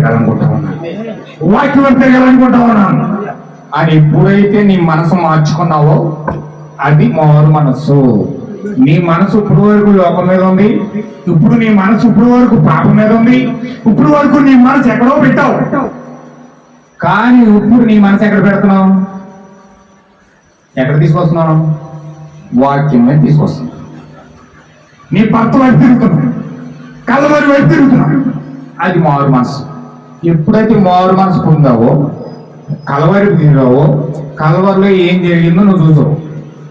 పెరగాలనుకుంటా ఉన్నాను. వాక్యం పెరగాలనుకుంటా ఉన్నాను. అని ఎప్పుడైతే నీ మనసు మార్చుకున్నావో అది మారు మనస్సు. నీ మనసు ఇప్పుడు వరకు లోపం మీద ఉంది. ఇప్పుడు నీ మనసు ఇప్పుడు వరకు పాపం మీద ఉంది. ఇప్పుడు వరకు నీ మనసు ఎక్కడో పెట్టావు. కానీ ఇప్పుడు నీ మనసు ఎక్కడ పెడుతున్నావు? ఎక్కడ తీసుకొస్తున్నావు? వాక్యం మీద తీసుకొస్తున్నావు. నీ భర్త వైపు తిరుగుతున్నావు. కలవరి వైపు తిరుగుతున్నావు. అది మారు మనసు ఎప్పుడైతే మారు మనసు పొందావో కలవరి తిరిగావో కలవరిలో ఏం జరిగిందో నువ్వు చూసావు.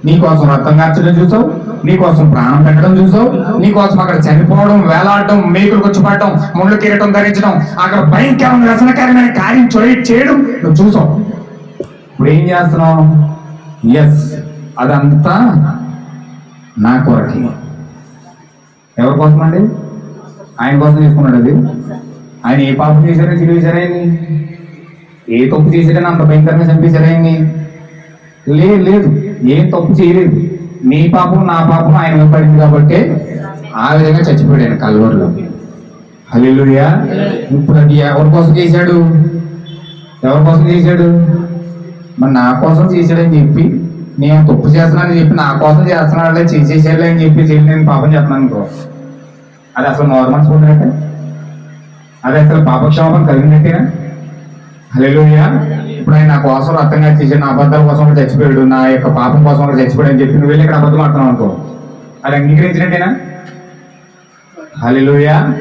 నీకోసం రక్తం కార్చడం చూసావు నీకోసం ప్రాణం పెట్టడం చూసావు నీకోసం అక్కడ చనిపోవడం వేలాడడం మేకులు వచ్చి ముళ్ళు కిరటం ధరించడం అక్కడ భయంకరమైన రసనకరమైన కార్యం చే- చేయడం నువ్వు చూసావు. ఇప్పుడు ఏం చేస్తున్నావు? ఎస్ అదంతా నా కొరకే. ఎవరి కోసం అండి ఆయన కోసం తీసుకున్నాడు అది? ఆయన ఏ పాపం చేశారని తెలియచారా ఆయన్ని? ఏ తప్పు చేశారని అంత భయంకరంగా చంపేశారా ఆయన్ని? లేదు లేదు ఏం తప్పు చేయలేదు. నీ పాపం నా పాపం ఆయన పడింది కాబట్టి ఆ విధంగా చచ్చిపోయాడు ఆయన కల్వరిలో. హల్లెలూయా. ఇప్పుడు అది ఎవరి కోసం చేశాడు? ఎవరి కోసం చేశాడు? మరి నా కోసం చేశాడని చెప్పి నేను తప్పు చేస్తున్నానని చెప్పి నా కోసం చేస్తున్నాడు చేసేసాడు అని చెప్పి నేను పాపం చేస్తున్నాను అనుకో. అది అసలు నార్మల్స్ ఉందంటే అది అసలు పాపక్షేమం కలిగినట్టేనా హల్లెలూయా. ఇప్పుడు ఆయన నా కోసం రక్తంగా చేసి నా అబద్ధాల కోసం కూడా చచ్చిపోయాడు. నా యొక్క పాపం కోసం కూడా చచ్చిపోయాడు అని చెప్పి నువ్వు వెళ్ళి ఇక్కడ అబద్ధం ఆడుతున్నావు అనుకో. అది అంగీకరించినట్టేనా? హల్లెలూయా.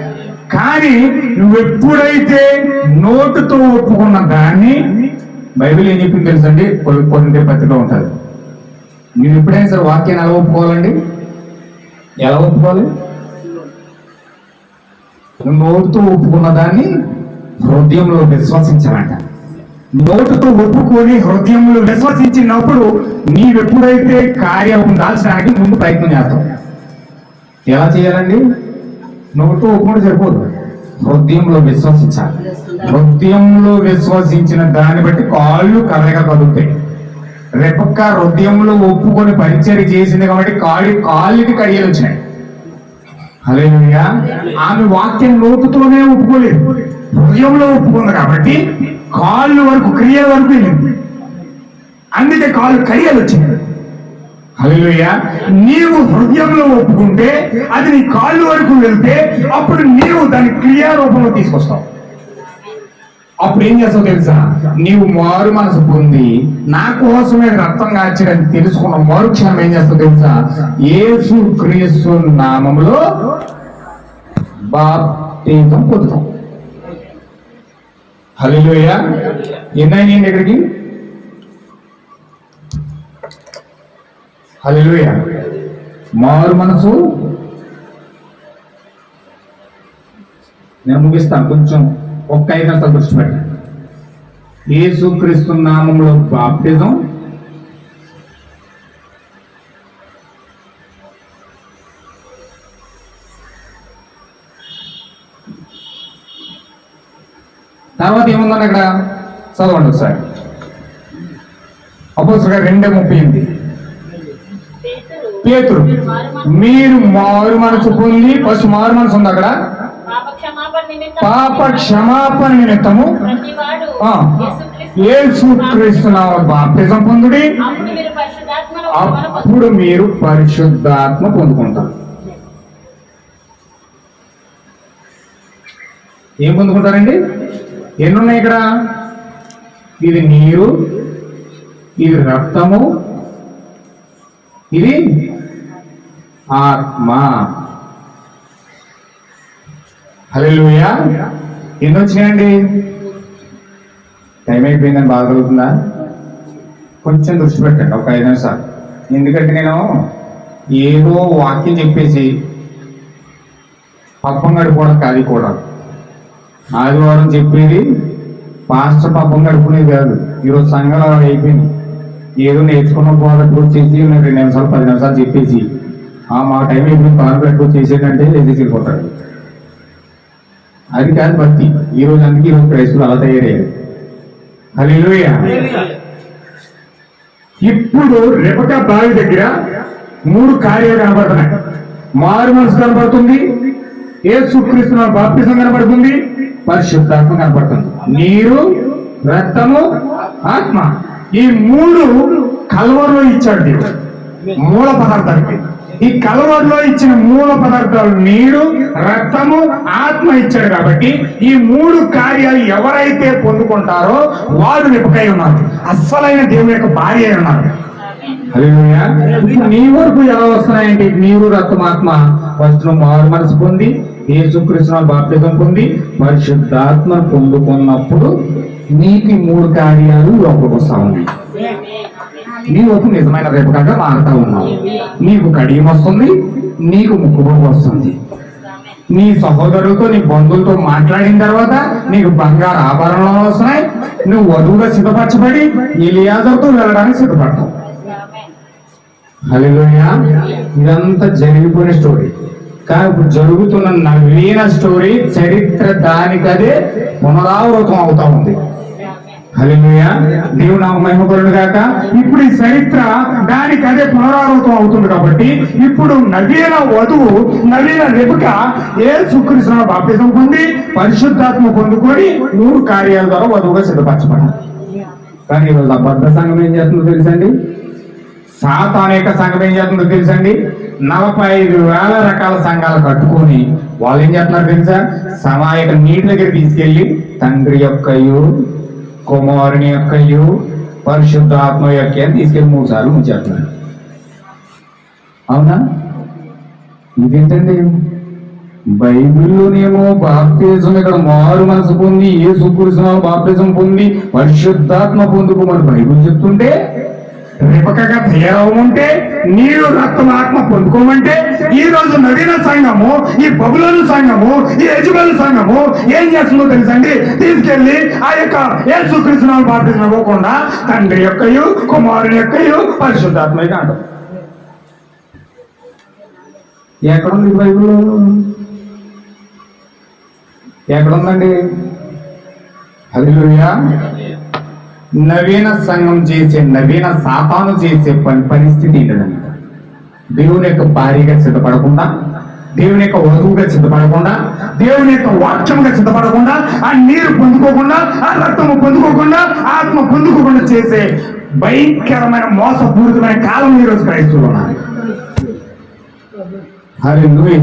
కానీ నువ్వు ఎప్పుడైతే నోటుతో ఒప్పుకున్న దాన్ని బైబిల్ ఏం చెప్పింది తెలుసండి? కొన్ని కొన్ని పత్రికలో ఉంటుంది. మీరు ఎప్పుడైనా సరే వాక్యాన్ని ఎలా ఒప్పుకోవాలండి? ఎలా ఒప్పుకోవాలి? నోటుతో ఒప్పుకున్న దాన్ని హృదయంలో విశ్వసించాలంట. నోటుతో ఒప్పుకొని హృదయంలో విశ్వసించినప్పుడు నీవెప్పుడైతే కార్యం దాల్చడానికి ముందు ప్రయత్నం చేస్తావు. ఎలా చేయాలండి? నోటితో ఒప్పుకుంటే సరిపోదు. హృదయంలో విశ్వసించాలి. హృదయంలో విశ్వసించిన దాన్ని బట్టి కాళ్ళు కర్రగా కదులుతాయి. రెపక్క హృదయంలో ఒప్పుకొని పరిచయం చేసింది కాబట్టి కాళ్ళు కాళ్ళకి కడియలు వచ్చినాయి. హల్లెలూయా. ఆమె వాక్యం లోతుతోనే ఒప్పుకోలేదు. హృదయంలో ఒప్పుకుంది కాబట్టి కాళ్ళు వరకు క్రియల వరకు వెళ్ళింది. అందుకే కాళ్ళు కడియలు వచ్చింది హల్లెలూయా. నీవు హృదయంలో ఒప్పుకుంటే అది నీ కాళ్ళు వరకు వెళ్తే అప్పుడు నీవు దాని క్రియారూపంలో తీసుకొస్తావు. అప్పుడు ఏం చేస్తావు తెలుసా? నీవు మారు మనసు పొంది నా కోసమే రక్తం కాచడని తెలుసుకున్న మారు క్షణం ఏం చేస్తావు తెలుసా? ఏసు క్రీస్తు నామంలో బాప్తిజం పొందుతాం హల్లెలూయా. ఎన్నైనా ఇక్కడికి హల్లెలూయా. మారు మనసు. నేను ముగిస్తాను కొంచెం. ఒక్క ఐదు నిమిషాలు దృష్టి పెట్టండి యేసు క్రీస్తు నామంలో బాప్తిజం. తర్వాత ఏముందండి ఇక్కడ? చదవండి ఒకసారి. అపోసగా రెండే ముప్పై ఎనిమిది. పేతురు మీరు మారు మనసు పొంది ఫస్ట్ మారు మనసు ఉంది అక్కడ? పాప క్షమాపణ నిమిత్తము. క్రీస్తు బాప్తిజం పొందుడి. అప్పుడు మీరు పరిశుద్ధాత్మ పొందుకుంటారు. ఏం పొందుకుంటారండి? ఎన్ని ఉన్నాయి ఇక్కడ? ఇది నీరు ఇది రక్తము ఇది ఆత్మ. హలోయా ఎన్ని వచ్చినాయండి? టైం అయిపోయిందని బాధ అవుతుందా కొంచెం దృష్టి పెట్టండి ఒక ఐదు నిమిషాలు. ఎందుకంటే నేను ఏదో వాక్యం చెప్పేసి పప్పం గడిపోవడం కాదు కూడా ఆదివారం చెప్పేది పాస్టర్ పప్పం గడుపునేది కాదు. ఈరోజు సంఘాలు అలా అయిపోయింది. ఏదో నేర్చుకున్న బోధకు చేసి నేను రెండు నిమిషాలు పది నిమిషాలు చెప్పేసి ఆ మా టైం అయిపోయింది కారు పెట్టుకు చేసేటంటే చేసేసి వెళ్ళిపోతాడు. అది కాదు భక్తి. ఈ రోజు అందుకే ఈరోజు క్రైస్తులు అలా తయారయ్యారు హల్లెలూయా ఇప్పుడు రెపక బావి దగ్గర మూడు కార్యాలు కనబడుతున్నాయి. మారు మనసు కనబడుతుంది. ఏ సుక్రీస్తున్న బాప్తిజం కనబడుతుంది. పరిశుద్ధాత్మ కనపడుతుంది నీరు రక్తము ఆత్మ. ఈ మూడు కలవరలో ఇచ్చాడు దేవుడు. మూల పదార్థాలకి. ఈ కలవరలో ఇచ్చిన మూల పదార్థాలు నీరు రక్తము ఆత్మ ఇచ్చాడు కాబట్టి ఈ మూడు కార్యాలు ఎవరైతే పొందుకుంటారో వారు నిపకై ఉన్నారు. అస్సలైన దేవుని యొక్క భార్య ఉన్నారు. ఇప్పుడు నీ వరకు ఎలా వస్తున్నాయంటే నీరు రక్తం ఆత్మ? వస్త్రం మారు మనసు పొంది యేసుకృష్ణ బాప్తికం పొంది పరిశుద్ధాత్మ పొందుకున్నప్పుడు నీకు మూడు కార్యాలు లోపలికి వస్తా ఉంది నీ వైపు నిజమైన రేపకంగా మారుతా ఉన్నావు. నీకు కడియం వస్తుంది నీకు ముక్కుబొమ్మ వస్తుంది. నీ సహోదరులతో నీ బంధువులతో మాట్లాడిన తర్వాత నీకు బంగారు ఆభరణాలు వస్తున్నాయి. నువ్వు వధువుగా సిద్ధపరచబడి ఇలియాజర్తో వెళ్ళడానికి సిద్ధపడతావు. హలోయ ఇదంతా జరిగిపోయిన స్టోరీ. కానీ ఇప్పుడు జరుగుతున్న నవీన స్టోరీ చరిత్ర దానికదే పునరావృతం అవుతా ఉంది. దేవుడు నాకు మహిమపరుడు కాక ఇప్పుడు ఈ చరిత్ర దానికి అదే పునరావృతం అవుతుంది కాబట్టి ఇప్పుడు నవీన వధువు నవీన రెబక ఏ సుకృష్ణ బాప్తిజం పొంది పరిశుద్ధాత్మ పొందుకొని మూడు కార్యాల ద్వారా వధువుగా సిద్ధపరచబడాలి కానీ ఈరోజు అబద్ధ సంఘం ఏం చేస్తుందో తెలుసండి? సాతాన్ యొక్క సంఘం ఏం చేస్తుందో తెలుసండి? నలభై ఐదు వేల రకాల సంఘాలు కట్టుకొని వాళ్ళు ఏం చేస్తున్నారు తెలుసా? సమాయక నీటి దగ్గర తీసుకెళ్ళి తండ్రి యొక్కయు కుమారుని యొక్కయు పరిశుద్ధ ఆత్మ యొక్క తీసుకెళ్ళి మూడు సార్లు ముంచేస్తున్నారు. అవునా? ఇదేంటండి? బైబిల్లోనేమో బాప్తిజం ఇక్కడ మారు మనసు పొంది ఏ సుకృష్ణ బాప్తిజం పొంది పరిశుద్ధాత్మ పొందుకోమని బైబిల్ చెప్తుంటే రిపకగా తయారవమంటే నీరు రక్తం ఆత్మ పొందుకోమంటే ఈ రోజు నవీన సంఘము ఈ బబులను సంఘము ఈ యజమాని సంఘము ఏం చేస్తుందో తెలుసండి? తీసుకెళ్ళి ఆ యొక్క యేసుకృష్ణ బాప్తిజం ఇవ్వకుండా తండ్రి యొక్కయు కుమారుని యొక్కయు పరిశుద్ధాత్మ కాదు. ఎక్కడుంది బైబిల్? ఎక్కడుందండి? హల్లెలూయా. నవీన సంఘం చేసే నవీన సాతాను చేసే పని పరిస్థితి ఏంటంట దేవుని యొక్క భారీగా సిద్ధపడకుండా దేవుని యొక్క వధువుగా సిద్ధపడకుండా దేవుని యొక్క వాక్యంగా సిద్ధపడకుండా ఆ నీరు పొందుకోకుండా ఆ రక్తము పొందుకోకుండా ఆత్మ పొందుకోకుండా చేసే భయంకరమైన మోసపూరితమైన కాలం ఈరోజు క్రైస్తవులు ఉన్నారు హల్లెలూయా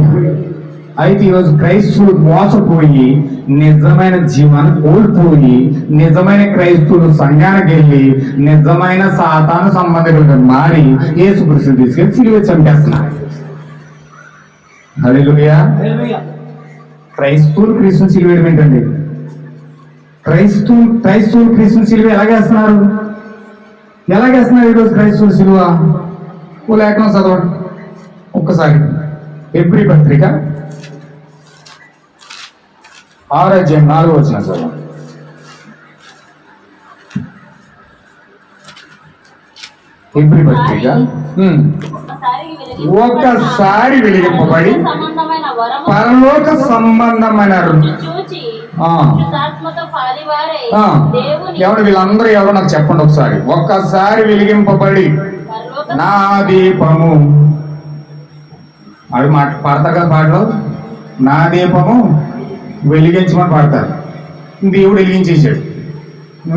అయితే ఈరోజు క్రైస్తవులు మోసపోయి నిజమైన జీవాన్ని కోల్పోయి నిజమైన క్రైస్తవులు సంఘానికి వెళ్ళి నిజమైన సాతాను సంబంధికులుగా మారి యేసుకృష్ణ తీసుకెళ్ళి సిలువ చంపేస్తున్నారు. హల్లెలూయా. క్రైస్తవులు క్రీస్తుని సిలువేయడం ఏంటండి? క్రైస్తవు క్రైస్తవులు క్రీస్తుని సిలువ ఎలాగేస్తున్నారు ఎలాగేస్తున్నారు ఈరోజు క్రైస్తవులు సిలువ? ఓ లేఖనం చదవండి. ఒక్కసారి. ఎబ్రి పత్రిక ఆరోగ్యం నాలుగు వచ్చిన చదవండి ఎబ్రి పత్రిక. ఉమ్. ఒక్కసారి వెలిగింపబడి పరలోక సంబంధమైన ఎవరు వీళ్ళందరూ ఎవరో నాకు చెప్పండి ఒకసారి. ఒక్కసారి వెలిగింపబడి నా దీపము. అవి మాట పాడతారు కదా పాటలు? నా దీపము వెలిగించమని పాడతారు దేవుడు వెలిగించేసాడు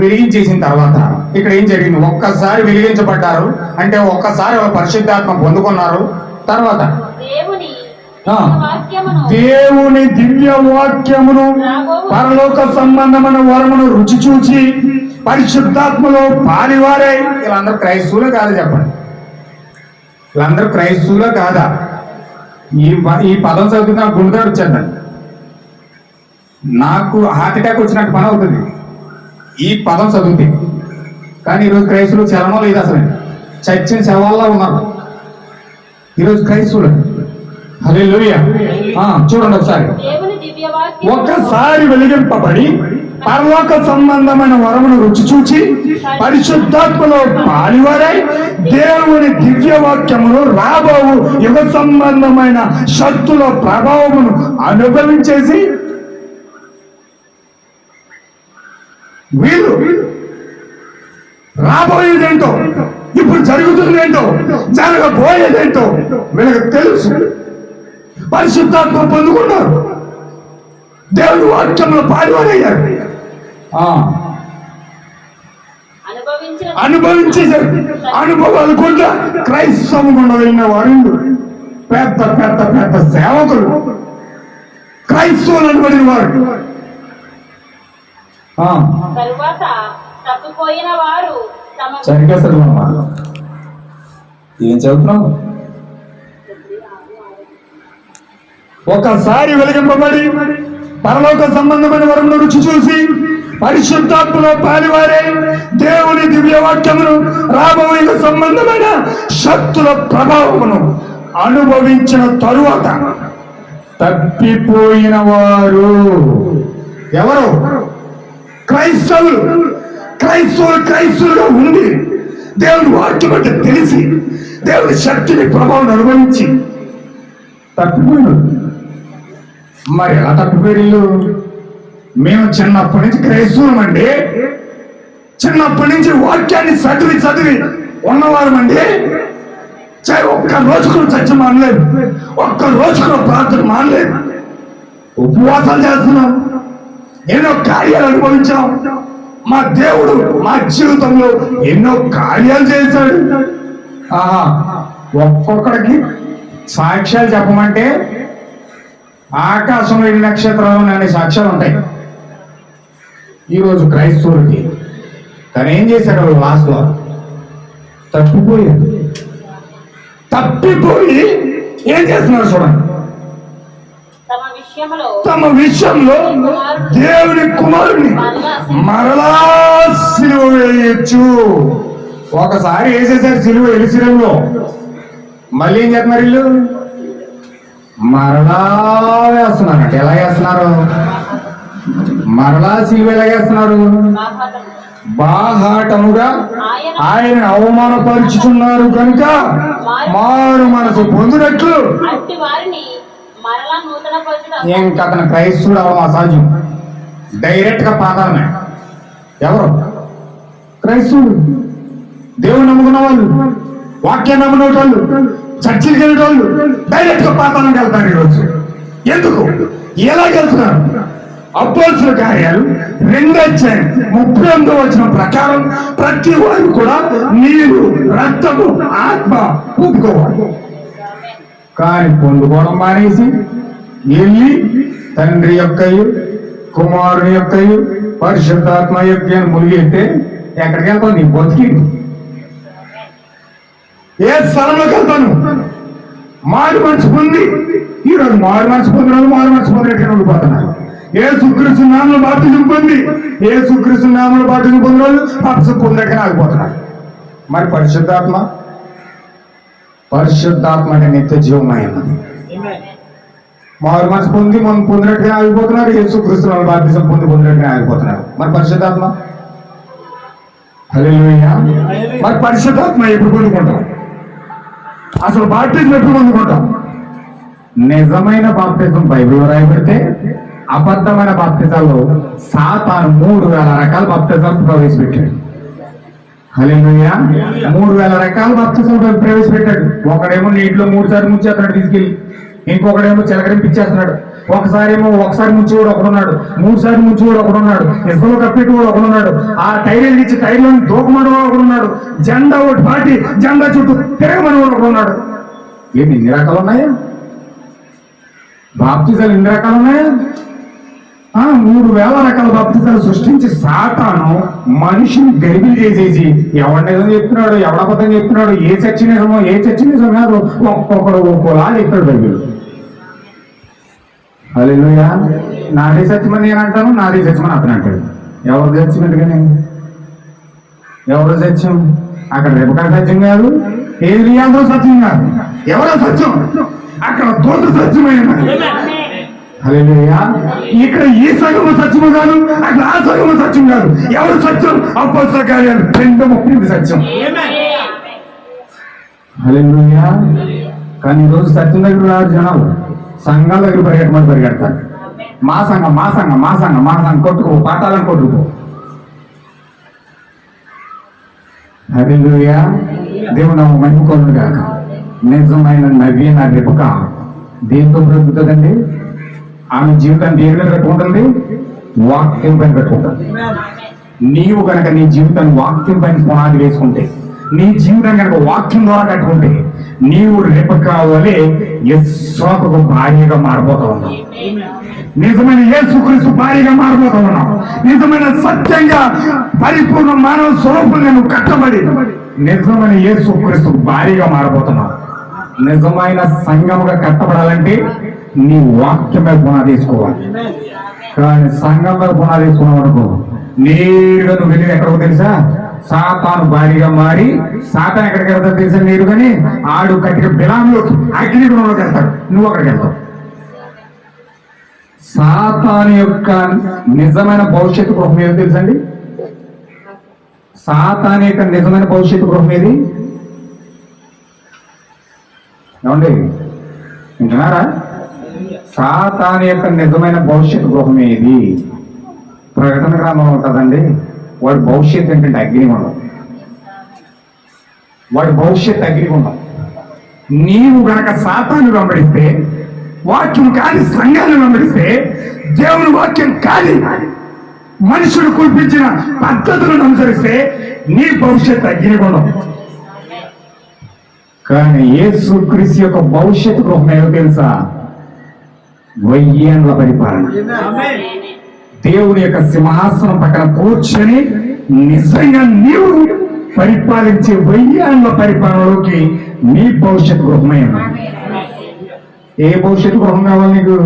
వెలిగించేసిన తర్వాత ఇక్కడ ఏం జరిగింది? ఒక్కసారి వెలిగించబడ్డారు. అంటే ఒక్కసారి పరిశుద్ధాత్మ పొందుకున్నారు? తర్వాత దేవుని దివ్య వాక్యమును పరలోక సంబంధమైన వరమును రుచి చూచి పరిశుద్ధాత్మలో పాలివారే. వీళ్ళందరూ క్రైస్తవులే కాదు చెప్పండి. వీళ్ళందరూ క్రైస్తవులే కాదా? ఈ ఈ పదం చదువుతున్న గుండె వచ్చానండి నాకు హార్ట్ అటాక్ వచ్చినట్టు పని అవుతుంది. ఈ పదం చదివితే. కానీ ఈరోజు క్రైస్తవులు చలనం లేదు అసలు. చచ్చిన శవాల్లో ఉన్నారు. ఈరోజు క్రైస్తవులు. హలే చూడండి ఒకసారి. దేవుని దివ్య వాక్యమును ఒక్కసారి వెలిగింపబడి పరలోక సంబంధమైన వరమును రుచి చూచి పరిశుద్ధాత్మలో పాలివారై దేవుని దివ్య వాక్యమును రాబోవు యుగ సంబంధమైన శక్తుల ప్రభావమును అనుభవించేసి వీళ్ళు రాబోయేదేంటో ఇప్పుడు జరుగుతుందేంటో జరగబోయేదేంటో వీళ్ళకి తెలుసు. పరిశుద్ధాత్మ పొందుకున్నారు. దేవుని వాక్యంలో అనుభవించిన అనుభవించేశారు అనుభవాలు కూడా క్రైస్తవం గుండా వెళ్ళిన వారు పెద్ద పెద్ద పెద్ద సేవకులు. క్రైస్తవులు అనబడిన వారు. తరువాత తప్పిపోయిన వారు తమ సరిగ్గా ఏం చదువుతున్నావు? ఒకసారి వెలిగింపబడి పరలోక సంబంధమైన వరమును రుచి చూసి పరిశుద్ధాత్మలో పాలివారే దేవుని దివ్యవాక్యమును రాబోయే సంబంధమైన శక్తుల ప్రభావమును అనుభవించిన తరువాత తప్పిపోయిన వారు. ఎవరు? క్రైస్తవులు క్రైస్తవులు క్రైస్తవులుగా ఉండి దేవుని వాక్యం అంటే తెలిసి దేవుని శక్తిని ప్రభావం అనుభవించి తప్పిపోయిన మరి ఎలా తప్పిపోయిళ్ళు మేము చిన్నప్పటి నుంచి క్రైస్తవులమండి చిన్నప్పటి నుంచి వాక్యాన్ని చదివి చదివి ఉన్నవారమండి సరే ఒక్క రోజు కూడా చర్చ మానలేదు. ఒక్క రోజు కూడా ప్రార్థన మానలేదు. ఉపవాసాలు చేస్తున్నాం. ఎన్నో కార్యాలు అనుభవించాం. మా దేవుడు మా జీవితంలో ఎన్నో కార్యాలు చేశాడు. ఆహా ఒక్కొక్కడికి సాక్ష్యాలు చెప్పమంటే ఆకాశంలో ఎన్ని నక్షత్రాలు అనే సాక్ష్యాలు ఉంటాయి. ఈరోజు క్రైస్తవులకి తను ఏం చేశాడు వాళ్ళు లాస్ట్లో తప్పిపోయాడు. తప్పిపోయి ఏం చేస్తున్నారు చూడండి. తమ విషయంలో దేవుని కుమారుని మరలా సిలువ వేయచ్చు. ఒకసారి వేసేసారు సిలువ ఎలిసిరంలో. మళ్ళీ ఏం చేస్తున్నారు ఇల్లు మరలా వేస్తున్నారట. ఎలా వేస్తున్నారు? మరలా సిలువ ఎలా వేస్తున్నారు? బాహాటము బాహాటముగా ఆయన ఆయన అవమానపరుచుతున్నారు కనుక మారు మనసు పొందినట్లు అట్టి ఇంకా అతను క్రైస్తవుడు అవడం అసహజం డైరెక్ట్గా ఎవరు? క్రైస్తవుడు. దేవుడు నమ్ముకున్న వాళ్ళు వాక్యం నమ్మిన వాళ్ళు చర్చిలకు వెళ్ళిన వాళ్ళు డైరెక్ట్గా వెళ్తారు ఈరోజు. ఎందుకు? ఎలా వెళ్తున్నారు అపోల్సిన కార్యాలు రెండో అధ్యాయం ముప్పై ఎనిమిది వచ్చిన ప్రకారం ప్రతి వారు కూడా నీరు రక్తము ఆత్మ పూపుకోవాలి కానీ పొందుకోవడం మానేసి వెళ్ళి తండ్రి యొక్కయు కుమారుని యొక్కయు పరిశుద్ధాత్మ యొక్క మునిగితే ఎక్కడికి వెళ్తావు? నీ బతికి. ఏ స్థలంలోకి వెళ్తాను? మారు మనసు పొంది. ఈరోజు మారు మనసు పొందిన వాళ్ళు మారు మనసు పొందినట్టు ఉండిపోతున్నారు ఏ సుకృష్ణ నామలు బాప్తిజం పొంది. ఏ సుకృష్ణ నామలు బాప్తిజం పొందిన వాళ్ళు పాపసం పొందినట్టుగా ఆగిపోతున్నారు మరి పరిశుద్ధాత్మ? పరిశుద్ధాత్మ అంటే నిత్య జీవమైనది మారు మనసు పొంది మనం పొందినట్టుగా ఆగిపోతున్నాడు యేసు క్రీస్తు బాధ్యత పొంది పొందినట్టుగా ఆగిపోతున్నాడు మరి పరిశుద్ధాత్మ? హల్లెలూయా. మరి పరిశుద్ధాత్మ ఎప్పుడు పొందుకుంటాం? అసలు బాప్తిజం ఎప్పుడు పొందుకుంటాం? నిజమైన బాప్తిజం బైబిల్ రాయబడితే అబద్ధమైన బాప్తిజాలు సాతాను మూడు వేల రకాల బాప్తిజాలు ప్రవేశపెట్టాడు. హల్లెలూయా. మూడు వేల రకాల బాప్తిజాలు ప్రవేశపెట్టాడు. ఒకడేమో నీటిలో మూడు సార్లు ముంచి అతను తీసుకెళ్ళి ఇంకొకడేమో చిలకరింపిచ్చేస్తున్నాడు ఒకసారి ఏమో ఒకసారి ముంచేవాడు ఒకడున్నాడు మూడు సార్లు కూడా ఒకడున్నాడు ఇసుకలో కూడా ఒకడున్నాడు ఆ టైర్లు ఇచ్చి టైర్లో దూకమని ఒకడున్నాడు జెండా ఒకటి పాటి జెండా చుట్టూ తిరగమని ఒకడున్నాడు ఏంటి ఇన్ని రకాలు ఉన్నాయా? బాప్తిజాలు ఎన్ని రకాలు ఉన్నాయా? ఆ, మూడు వేల రకాల బాప్తిజాలు సృష్టించి సాతాను మనిషిని గరిబిలు చేసేసి ఎవరినేదో చెప్తున్నాడు ఎవడబద్ధం చెప్తున్నాడు ఏ చర్చ నిజమో ఏ చర్చ నిజం కాదు. ఒక్కొక్కడు ఒక్కోలా చెప్తాడు బైబిల్. హల్లెలూయా. నాదే సత్యమని నేను అంటాను నాదే సత్యమని అతను అంటాడు. ఎవరు సత్యం ఎందుకని ఎవరు సత్యం? అక్కడ రేపకా సత్యం కాదు ఏలియాదో సత్యం కాదు. ఎవరో సత్యం? అక్కడ దోత సత్యమైన హల్లెలూయా. ఇక్కడ ఈ సగము సత్యము కాదు అక్కడ ఆ సగము సత్యం కాదు. ఎవరు సత్యం? అప్పస్త కార్యాలు రెండు ముప్పై సత్యం. హల్లెలూయా. కానీ ఈరోజు సత్యం దగ్గర రాదు జనాలు. సంఘాల దగ్గర పరిగెట్టమని పరిగెడతారు. మా సంఘం మా సంఘం మా సంఘం మా సంఘం కొట్టుకో పాఠాలను కొట్టుకో హల్లెలూయా. దేవుడు మహిమకోను కాక నిజమైన నవీన రిపక. దేంతో బ్రతుకుతుందండి? ఆమె జీవితాన్ని దేని మీద కట్టుకుంటుంది వాక్యం పైన కట్టుకుంటుంది నీవు కనుక నీ జీవితాన్ని వాక్యం పైన పునాది వేసుకుంటే నీ జీవితం కనుక వాక్యం ద్వారా కట్టుకుంటే నీవు రేపు కావాలి యశ్వాకు భార్యగా మారిపోతా ఉన్నావు. నిజమైన యేసుక్రీస్తు భార్యగా మారిపోతా ఉన్నావు. నిజమైన సత్యంగా పరిపూర్ణ మానవ స్వరూపంగా నువ్వు కట్టబడి నిజమైన యేసుక్రీస్తు భార్యగా మారిపోతున్నావు నిజమైన సంఘముగా కట్టబడాలంటే నీ వాక్యమే పునాది తీసుకోవాలి కానీ సంఘంలో పునాది వేసుకున్నావు అనుకో నేరుగా నువ్వు వెళ్ళి ఎక్కడికో తెలుసా? సాతాను భారీగా మారి సాతాన్ ఎక్కడికి వెళ్తాడు తెలుసా మీరు కానీ? ఆడు కట్టిన బిలాంలోకి అగ్నిగుణంలోకి వెళ్తాడు. నువ్వు అక్కడికి వెళ్తావు. సాతాను యొక్క నిజమైన భవిష్యత్తు గృహం ఏదో తెలుసండి సాతాన్ యొక్క నిజమైన భవిష్యత్తు గృహం ఏది? ఏమండి? వింటున్నారా? సాతాన్ యొక్క నిజమైన భవిష్యత్తు గృహం ఏది? ప్రకటన గ్రామం కదండి వాడి భవిష్యత్తు ఏంటంటే అగ్నిగుండం వాడి భవిష్యత్తు అగ్నిగుండం నీవు గనక సాతాను వెంబడిస్తే వాక్యం కాని సంఘాన్ని వెంబడిస్తే దేవుని వాక్యం కాని మనుషుడు కుల్పించిన పద్ధతులను అనుసరిస్తే నీ భవిష్యత్తు అగ్నిగుండం కానీ యేసు క్రీస్తు యొక్క భవిష్యత్తు గృహం ఏదో తెలుసా? వెయ్యేండ్ల పరిపాలన. దేవుని యొక్క సింహాసనం పక్కన కూర్చొని నిజంగా నీవు పరిపాలించే వెయ్యేండ్ల పరిపాలనలోకి నీ భవిష్యత్తు గృహమే ఏ భవిష్యత్తు గృహం కావాలి నీకు?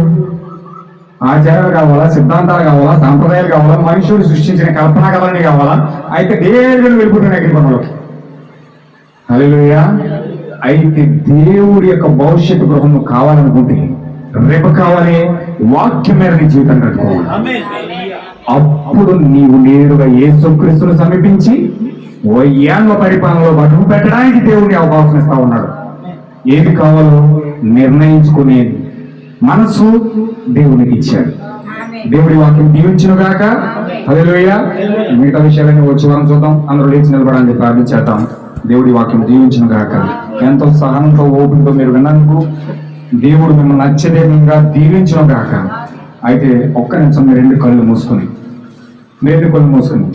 ఆచారాలు కావాలా? సిద్ధాంతాలు కావాలా? సాంప్రదాయాలు కావాలా? మనుషుడు సృష్టించిన కల్పన కథలని కావాలా? అయితే దేవుడు వెళ్ళిపోతున్న అగ్నికొండలోకి అలెలుయా అయితే దేవుడి యొక్క భవిష్యత్తు గృహం కావాలనుకుంటే రేపు కావాలి. వాక్యం నీ జీవితం నడుపుకోవాలి అప్పుడు నీవు నేరుగా యేసుక్రీస్తును సమీపించి వయ్యాంగ పరిపాలనలో బతుకు పెట్టడానికి దేవుని అవకాశం ఇస్తా ఉన్నాడు. ఏది కావాలో నిర్ణయించుకునేది మనసు దేవునికి ఇచ్చాడు. దేవుడి వాక్యం దీవించును గాక. హల్లెలూయా. మిగతా విషయాలన్నీ వచ్చి వారం చూద్దాం. అందరూ లేచి నిలబడాలని ప్రార్థించేద్దాం. దేవుడి వాక్యం దీవించును గాక. ఎంతో సహనంతో ఓపికతో మీరు విన్నందుకు దేవుడు మిమ్మల్ని అత్యధికంగా దీవించడం కాక అయితే ఒక్క నిమిషం రెండు కళ్ళు మూసుకుని రెండు కళ్ళు మూసుకుని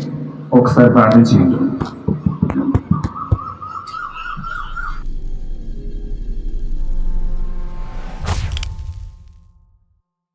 ఒకసారి ప్రార్థన చేయండి.